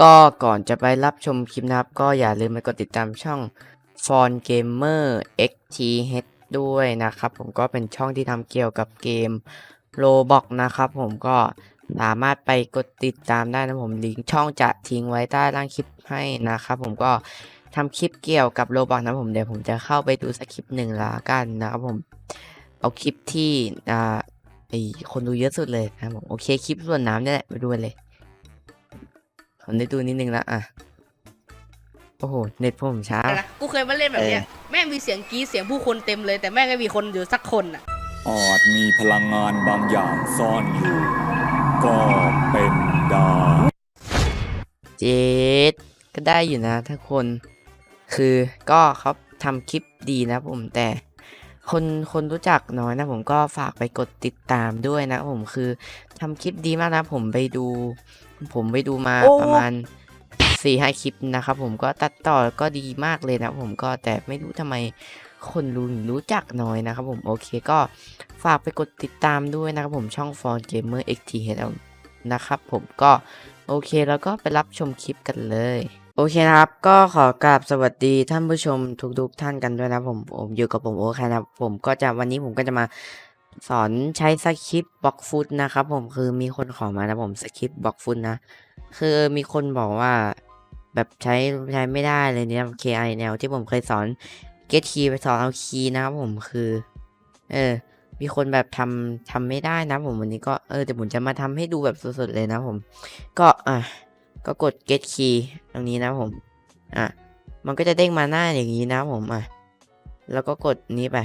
ก็ก่อนจะไปรับชมคลิปนะครับ ก็อย่าลืมไปกดติดตามช่อง f o n Gamer XTH ด้วยนะครับ ผมก็เป็นช่องที่ทำเกี่ยวกับเกม Roblox นะครับ ผมก็สามารถไปกดติดตามได้นะผมลิงก์ช่องจะทิ้งไว้ใต้ล่างคลิปให้นะครับ ผมก็ทำคลิปเกี่ยวกับ Roblox นะผมเดี๋ยวผมจะเข้าไปดูสักคลิปหนึ่งละกันนะครับผม เอาคลิปที่อ่าไอคนดูเยอะสุดเลยนะครับผมโอเคคลิปส่วนน้ำเนี่ยแหละไปดูเลย ผมได้ดูนิดนึงละอะ โอ้โห เน็ตผมช้านะกูเคยมาเล่นแบบเนี้ยแม่งมีเสียงกรีดเสียงผู้คนเต็มเลย แต่แม่งไม่มีคนอยู่สักคนอะ อาจมีพลังงานบางอย่างซ่อนอยู่ ก็เป็นได้ เจดก็ได้อยู่นะทุกคน คือก็เขาทำคลิปดีนะผมแต่คนคนรู้จักน้อยนะผมก็ฝากไปกดติดตามด้วยนะผมคือทำคลิปดีมากนะผมไปดู ผมไปดูมาโอ้ประมาณสี่ห้าคลิปนะครับผมก็ตัดต่อก็ดีมากเลยนะผมก็แต่ไม่รู้ทำไมคนรู้ถึงรู้จักน้อยนะครับผมโอเคก็ฝากไปกดติดตามด้วยนะครับผมช่อง f o r Gamer XTHL นะครับผมก็โอเคแล้วก็ไปรับชมคลิปกันเลย โอเคนะครับ ก็ขอกราบสวัสดีท่านผู้ชมทุกๆท่านกันด้วยนะผมผมอยู่กับผมโอเคนะครับผมก็จะวันนี้ผมก็จะมา สอนใช้สคริปต์บล็อกฟุตนะครับผมคือมีคนขอมานะผมสคริปต์บล็อกฟุตนะ คือมีคนบอกว่าแบบใช้ใช้ไม่ได้เลยเนี่ย KI แนวที่ผมเคยสอน get key ไปสอนเอาคีย์นะครับผมคือ เออ มีคนแบบทำทำไม่ได้นะผมวันนี้ก็เออเดี๋ยวผมจะมาทำให้ดูแบบสดๆเลยนะผม ก็อะก็กด get key ตรงนี้นะผม อะ มันก็จะเด้งมาหน้าอย่างนี้นะผมอะแล้วก็กดนี้ไป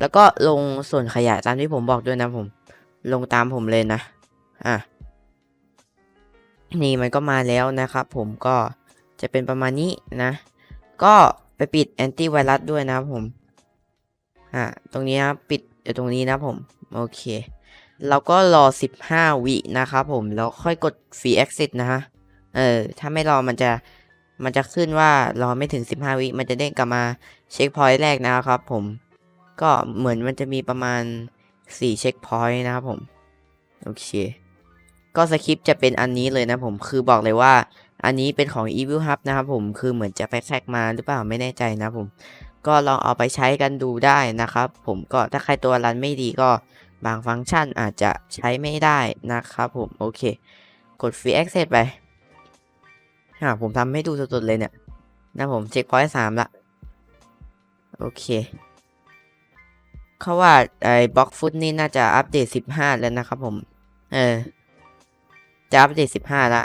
แล้วก็ลงส่วนขยายตามที่ผมบอกด้วยนะผม ลงตามผมเลยนะ อะ นี่มันก็มาแล้วนะครับผมก็จะเป็นประมาณนี้นะ ก็ไปปิดแอนตี้ไวรัสด้วยนะผม อะ ตรงนี้นะปิดอยู่ตรงนี้นะผม โอเคแล้วก็รอ 15 วินะครับผม แล้วค่อยกด free exit นะฮะ เออ ถ้าไม่รอมันจะ มันจะขึ้นว่ารอไม่ถึง 15 วิ มันจะเด้งกลับมาเช็คพอยต์แรกนะครับผม ก็เหมือนมันจะมีประมาณ 4 เช็คพอยต์นะครับผม โอเค ก็สคริปต์จะเป็นอันนี้เลยนะผมคือบอกเลยว่าอันนี้เป็นของ Evil Hub นะครับผมคือเหมือนจะไปแคกมาหรือเปล่าไม่แน่ใจนะผม ก็ลองเอาไปใช้กันดูได้นะครับ ผมก็ถ้าใครตัวรันไม่ดีก็บางฟังก์ชันอาจจะใช้ไม่ได้นะครับผม โอเค กด Free Access ไปอ่าผมทำให้ดูสดๆเลยเนี่ยนะผมเช็คพอยต์สามละ โอเค เขาว่าไอ้บล็อกฟุตนี่น่าจะอัปเดต 15 แล้วนะครับผม เออ จะอัปเดต 15 ละ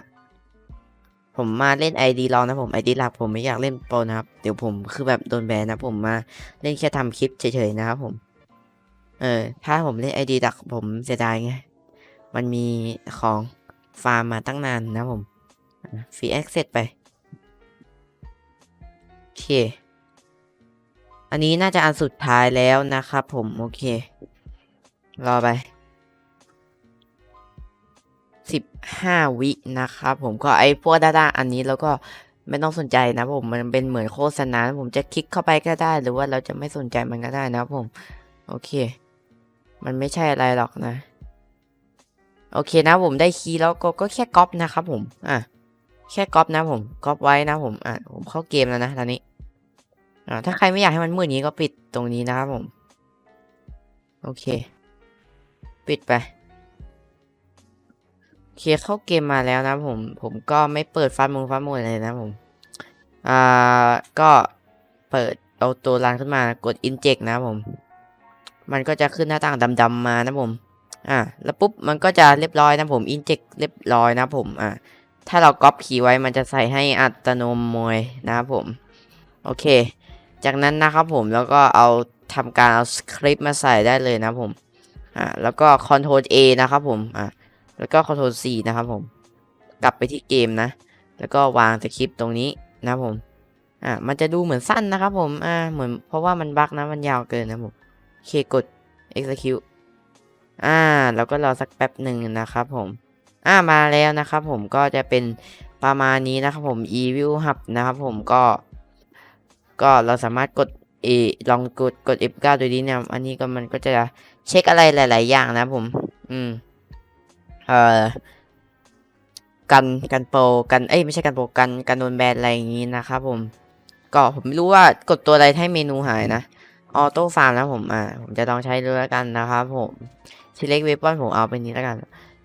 ผมมาเล่น ID ลองนะผม ID หลักผมไม่อยากเล่นโปรนะครับ เดี๋ยวผมคือแบบโดนแบนนะผมมาเล่นแค่ทำคลิปเฉยๆนะครับผม เออ ถ้าผมเล่น ID หลักผมเสียดายไง มันมีของฟาร์มมาตั้งนานนะผม ฟรีแอคเซสไปโอเค อันนี้น่าจะอันสุดท้ายแล้วนะครับผมโอเค รอไปสิบห้าวินะครับผมก็ไอพวกดาต้าอันนี้แล้วก็ไม่ต้องสนใจนะผมมันเป็นเหมือนโฆษณาผมจะคลิกเข้าไปก็ได้ หรือว่าเราจะไม่สนใจมันก็ได้นะผม โอเค มันไม่ใช่อะไรหรอกนะ โอเคนะผมได้คีย์แล้วก็ก็แค่ก๊อปนะครับผม อะ แค่ก๊อปนะผมก๊อปไว้นะผม อะผมเข้าเกมแล้วนะตอนนี้ อ่าถ้าใครไม่อยากให้มันมืดนี้ก็ปิดตรงนี้นะครับผม โอเค ปิดไปเคเข้าเกมมาแล้วนะผมผมก็ไม่เปิดฟ้ามงฟามโหมดเลยนะผมอ่าก็เปิดเอาตัวรันขึ้นมากด inject นะผม มันก็จะขึ้นหน้าต่างดำๆมานะผมอ่าแล้วปุ๊บมันก็จะเรียบร้อยนะผม inject เรียบร้อยนะผมอ่าถ้าเราก๊อปคีย์ไว้มันจะใส่ให้อัตโนมัตินะครับผม โอเค จากนั้นนะครับผมแล้วก็เอาทำการเอาสคริปต์มาใส่ได้เลยนะผมอ่าแล้วก็ Ctrl A นะครับผมอ่าแล้วก็ Ctrl C นะครับผม กลับไปที่เกมนะ แล้วก็วางสคริปต์ตรงนี้นะผมอ่ามันจะดูเหมือนสั้นนะครับผมอ่าเหมือนเพราะว่ามันบั๊กนะมันยาวเกินนะผมโอเคกด execute อ่าแล้วก็รอสักแป๊บหนึ่งนะครับผมอ่ามาแล้วนะครับผมก็จะเป็นประมาณนี้นะครับผม evil hub นะครับผมก็ ก็เราสามารถกด A ลองกดกด F9 ดูดีเนี่ยอันนี้ก็มันก็จะเช็คอะไรหลาย ๆ อย่างนะผม อืม เอ่อ กันกันโปรกัน เอ้ยไม่ใช่กันโปรกันกันโดนแบนอะไรอย่างงี้นะครับผม ก็ผมไม่รู้ว่ากดตัวอะไรให้เมนูหายนะ ออโต้ฟาร์มนะผม อ่า ผมจะลองใช้ดูแล้วกันนะครับผมทีเล็กเวปอนผมเอาไปนี้แล้วกัน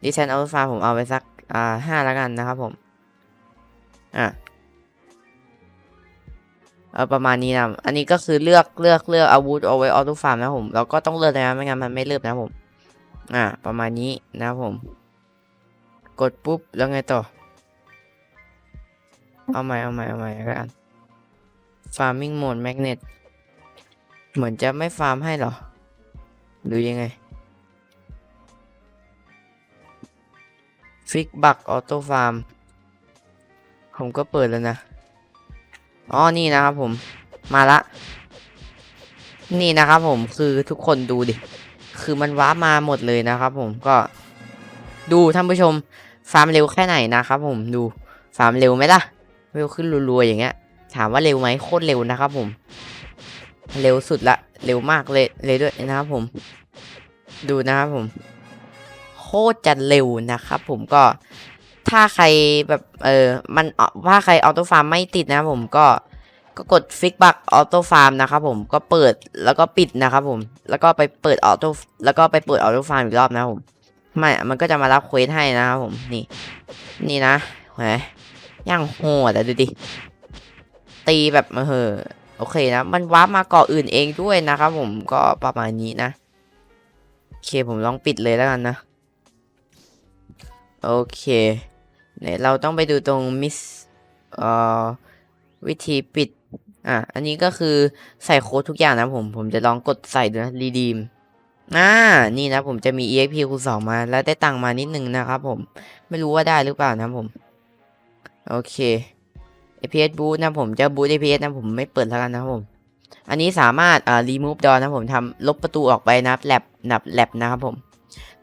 ดิเซนออโต้ฟาร์มผมเอาไปสัก อ่าห้าแล้วกันนะครับผม อะเออ ประมาณนี้นะ อันนี้ก็คือเลือกเลือกเลือกอาวุธเอาไว้ออโต้ฟาร์มนะผมแล้วก็ต้องเลือกนะไม่งั้นมันไม่เลือกนะผม อ่า ประมาณนี้นะผม กดปุ๊บแล้วไงต่อ เอาใหม่เอาใหม่เอาใหม่แล้วกัน farming mode magnet เหมือนจะไม่ฟาร์มให้หรอ หรือยังไง ฟิกบักออโต้ฟาร์ม ผมก็เปิดแล้วนะ อ๋อนี่นะครับผมมาละ นี่นะครับผมคือทุกคนดูดิ คือมันว้ามาหมดเลยนะครับผมก็ดูท่านผู้ชมฟาร์มเร็วแค่ไหนนะครับผมดูฟาร์มเร็วไหมล่ะเร็วขึ้นรัวๆอย่างเงี้ย ถามว่าเร็วไหมโคตรเร็วนะครับผม เร็วสุดละเร็วมากเลยเลยด้วยนะครับผม ดูนะครับผม โคตรจะเร็วนะครับผมก็ ถ้าใครแบบเออมันว่าใครออโต้ฟาร์มไม่ติดนะครับผมก็ก็กดฟิกบักออโต้ฟาร์มนะครับผมก็เปิดแล้วก็ปิดนะครับผมแล้วก็ไปเปิดออโต้แล้วก็ไปเปิดออโต้ฟาร์มอีกรอบนะครับผมไม่มันก็จะมารับเควสให้นะครับผมนี่นี่นะแหมย่างโหดอะดูดิตีแบบเออโอเคนะ มันวาร์ปมาเกาะอื่นเองด้วยนะครับผมก็ประมาณนี้นะโอเคผมลองปิดเลยแล้วกันนะ โอเค เราต้องไปดูตรงมิสเอ่อวิธีปิด อะ อันนี้ก็คือใส่โค้ดทุกอย่างนะผม ผมจะลองกดใส่ดูนะรีดีมอ่า นี่นะผมจะมี EXP คูณสองมา แล้วได้ตังมานิดนึงนะครับผม ไม่รู้ว่าได้หรือเปล่านะผม โอเค APS Boost นะผมจะ Boost APS นะผมไม่เปิดแล้วกันนะผม อันนี้สามารถอ่า remove door นะผมทำลบประตูออกไปนะแลบนับแลบนะครับผม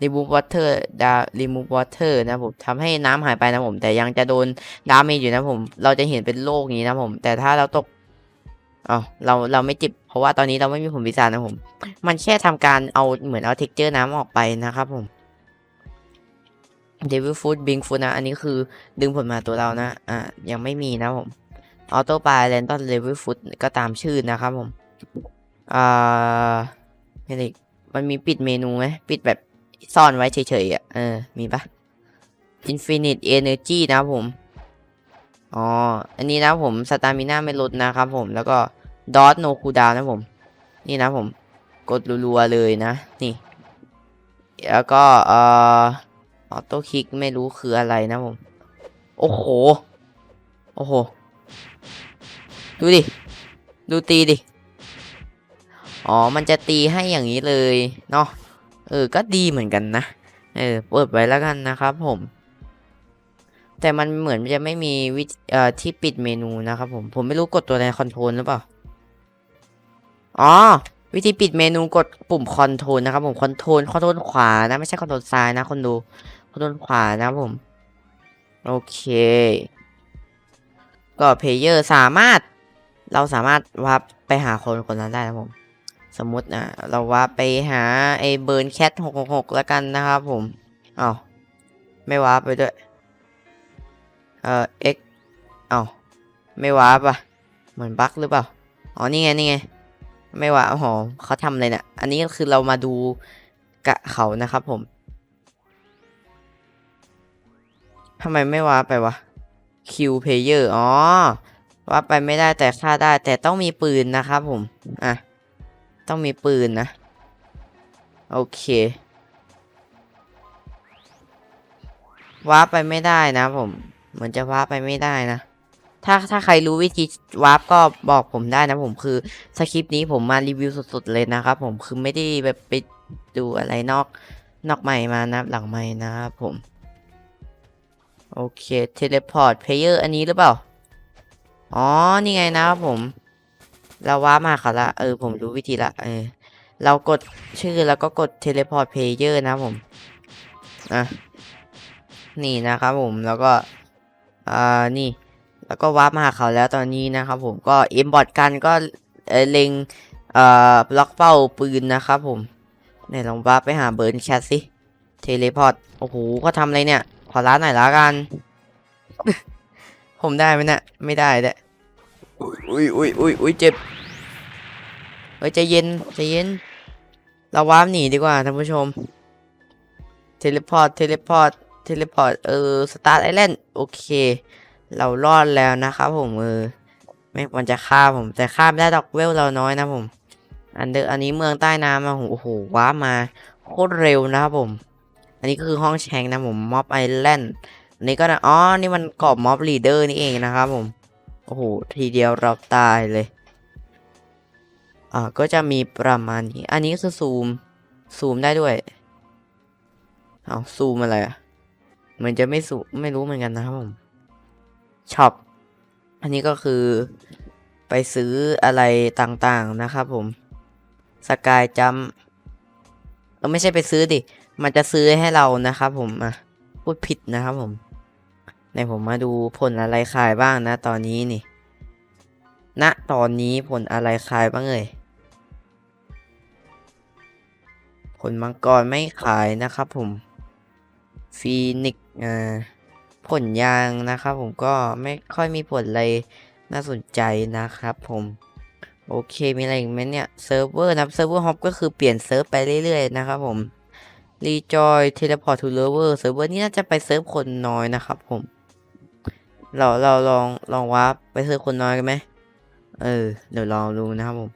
remove water ดา remove water นะผมทำให้น้ำหายไปนะผม แต่ยังจะโดนดาเมจอยู่นะผม เราจะเห็นเป็นโลกนี้นะผม แต่ถ้าเราตกอ๋อเราเราไม่จิบ เพราะว่าตอนนี้เราไม่มีผลวิจานะผม มันแค่ทำการเอาเหมือนเอาเท็กเจอร์น้ำออกไปนะครับผมเดวิลฟูดบิงฟูดนะ อันนี้คือดึงผลมาตัวเรานะ อ่า ยังไม่มีนะผมออโต้ปลาแรนดอนเดวิลฟูดก็ตามชื่อนะครับผม อ่าเฮลิกมันมีปิดเมนูไหมปิดแบบ ซ่อนไว้เฉยๆอะ เออ มีปะ Infinite Energy นะผม อ๋อ อันนี้นะผมสตามิน่าไม่ลดนะครับผม แล้วก็ดอทโนคูดาวนะผม นี่นะผม กดรัวๆเลยนะ นี่ แล้วก็เอ่อออโต้คลิกไม่รู้คืออะไรนะผม โอ้โห โอ้โห ดูดิ ดูตีดิ อ๋อ มันจะตีให้อย่างนี้เลยเนาะ เออ ก็ดีเหมือนกันนะ เออ เปิดไว้แล้วกันนะครับผม แต่มันเหมือนจะไม่มีวิธีเอ่อที่ปิดเมนูนะครับผม ผมไม่รู้กดตัวในคอนโทรลหรือเปล่า อ๋อ วิธีปิดเมนูกดปุ่มคอนโทรลนะครับผม คอนโทรล คอนโทรลขวานะ ไม่ใช่คอนโทรลซ้ายนะ คนดู คอนโทรลขวานะครับผม โอเค ก็เพลเยอร์สามารถ เราสามารถวับไปหาคนคนนั้นได้นะผม สมมตินะเราว่าไปหาไอ้เบิร์นแคทหกหกแล้วกันนะครับผมอ้าวไม่ว้าไปด้วย เอ่อ x อ้าวไม่ว้าป่ะเหมือนบั๊กหรือเปล่า อ๋อ นี่ไง นี่ไง ไม่ว้าร์ปอ๋อเขาทำอะไรเนี่ยอันนี้ก็คือเรามาดูกะเขานะครับผมทำไมไม่ว้าไปวะ Q player อ๋อว้าไปไม่ได้แต่ฆ่าได้แต่ต้องมีปืนนะครับผม อะ ต้องมีปืนนะ โอเควาร์ปไปไม่ได้นะผม เหมือนจะวาร์ปไปไม่ได้นะ ถ้าถ้าใครรู้วิธีวาร์ปก็บอกผมได้นะผมคือสคริปต์นี้ผมมารีวิวสดๆเลยนะครับผมคือไม่ได้แบบไปดูอะไรนอกนอกใหม่มานะหลังใหม่นะครับผม โอเคเทเลพอร์ตเพลเยอร์อันนี้หรือเปล่า อ๋อ นี่ไงนะครับผม เราว้ามาค่ะละเออผมรู้วิธีละเออเรากดชื่อแล้วก็กดเทเลพอร์ตเพลเยอร์นะผมอะนี่นะครับผมแล้วก็อ่านี่แล้วก็วาร์ปมาหาเขาแล้วตอนนี้นะครับผมก็เอ็มบอดกันก็เออเล็งเอ่อบล็อกเป้าปืนนะครับผมไหนลองวาร์ปไปหาเบิร์นแคทสิเทเลพอร์ตโอ้โหเขาทำอะไรเนี่ย ขอร้านหน่อยละกัน ผมได้ไหมเนะ่ะไม่ได้เด้ อุ้ยอุ้ยอุ้ยอุ้ยเจ็บเฮ้ยใจเย็นใจเย็น เราว้าร์ปหนีดีกว่าท่านผู้ชม เทเลพอร์ต เทเลพอร์ต เทเลพอร์ต เออ สตาร์ทไอแลนด์ โอเค เรารอดแล้วนะครับผมเออไม่ควรจะฆ่าผม แต่ฆ่าไม่ได้ดอกเวลเราน้อยนะผม อันเดอร์อันนี้เมืองใต้น้ำมาโอ้โห ว้ามาโคตรเร็วนะครับผม อันนี้ก็คือห้องแชงนะผม ม็อบไอแลนด์ อันนี้ก็นะอ๋อ นี่มันกรอบม็อบลีเดอร์นี่เองนะครับผม โอ้โห ทีเดียวเราตายเลย อ่า ก็จะมีประมาณนี้ อันนี้คือซูม ซูมได้ด้วย เอาซูมอะไรอะเหมือนจะไม่ซูมไม่รู้เหมือนกันนะครับผม ช็อป อันนี้ก็คือไปซื้ออะไรต่างๆนะครับผม สกายจัมเราไม่ใช่ไปซื้อดิ มันจะซื้อให้เรานะครับผมอะพูดผิดนะครับผม ในผมมาดูผลอะไรขายบ้างนะตอนนี้นี่ณตอนนี้ผลอะไรขายบ้างเอ่ยผลมังกรไม่ขายนะครับผมฟีนิกอ่าผลยางนะครับผมก็ไม่ค่อยมีผลอะไรน่าสนใจนะครับผมโอเคมีอะไรอีกไหมเนี่ยเซิร์ฟเวอร์นะเซิร์ฟเวอร์ฮอปก็คือเปลี่ยนเซิร์ฟไปเรื่อยๆนะครับผมรีจอยเทเลพอร์ตทูเลเวอร์เซิร์ฟเวอร์นี่น่าจะไปเซิร์ฟคนน้อยนะครับผม เราเราลองลองวาร์ปไปเซิร์ฟคนน้อยกันไหมเออ เดี๋ยวลองดูนะครับผม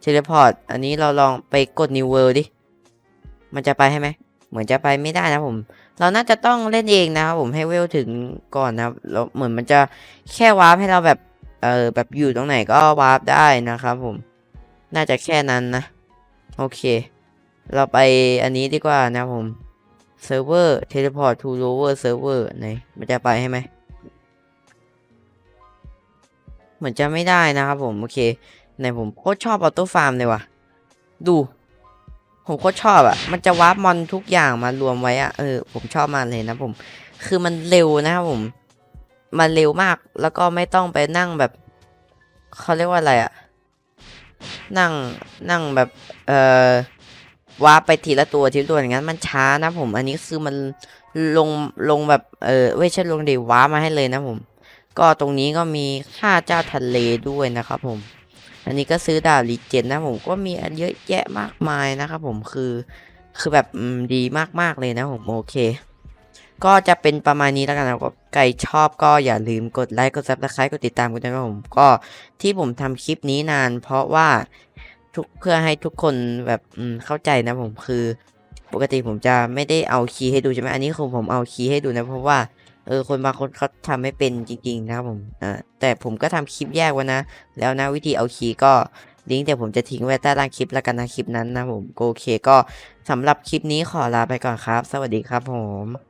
เทเลพอร์ตอันนี้เราลองไปกด New World ดิ มันจะไปให้ไหม เหมือนจะไปไม่ได้นะผม เราน่าจะต้องเล่นเองนะครับผมให้เวลถึงก่อนนะครับแล้วเหมือนมันจะแค่วาร์ปให้เราแบบ เออแบบอยู่ตรงไหนก็วาร์ปได้นะครับผม น่าจะแค่นั้นนะ โอเค เราไปอันนี้ดีกว่านะครับผมเซิร์ฟเวอร์เทเลพอร์ตทูโรเวอร์เซิร์ฟเวอร์ไหนมันจะไปให้ไหม เหมือนจะไม่ได้นะครับผมโอเคไหนผมโคตรชอบออโต้ฟาร์มเลยว่ะ ดู ผมโคตรชอบอะ่ะ มันจะวาร์ปมอนทุกอย่างมารวมไว้อะ่ะเออผมชอบมากเลยนะผม คือมันเร็วนะครับผม มันเร็วมากแล้วก็ไม่ต้องไปนั่งแบบเขาเรียกว่าอะไรอะ่ะ นั่งนั่งแบบเอ่อวาร์ปไปทีละตัวทีละตัวอย่างนั้น มันช้านะผม อันนี้คือมันลงลงแบบเออไม่ใช่ลงเดวาร์ปมาให้เลยนะผม ก็ตรงนี้ก็มีค่าเจ้าทะเลด้วยนะครับผม อันนี้ก็ซื้อดาบรีเจนนะผมก็มีอันเยอะแยะมากมายนะครับผมคือคือแบบอืมดีมากๆเลยนะผมโอเค ก็จะเป็นประมาณนี้แล้วกันนะครับใครชอบก็อย่าลืมกดไลค์กดซับสไครต์กดติดตามกันด้วยนะผมก็ที่ผมทำคลิปนี้นาน เพราะว่าทุกเพื่อให้ทุกคนแบบเข้าใจนะผมคือ ปกติผมจะไม่ได้เอาคีย์ให้ดูใช่ไหมอันนี้คือผมเอาคีย์ให้ดูนะเพราะว่า เออคนบางคนเขาทำไม่เป็นจริงๆนะครับผมอ่าแต่ผมก็ทำคลิปแยกไว้นะ แล้วนะวิธีเอาคีย์ก็ลิงก์แต่ผมจะทิ้งไว้ใต้ล่างคลิปแล้วกันนะคลิปนั้นนะผมโอเคก็สำหรับคลิปนี้ขอลาไปก่อนครับ สวัสดีครับผม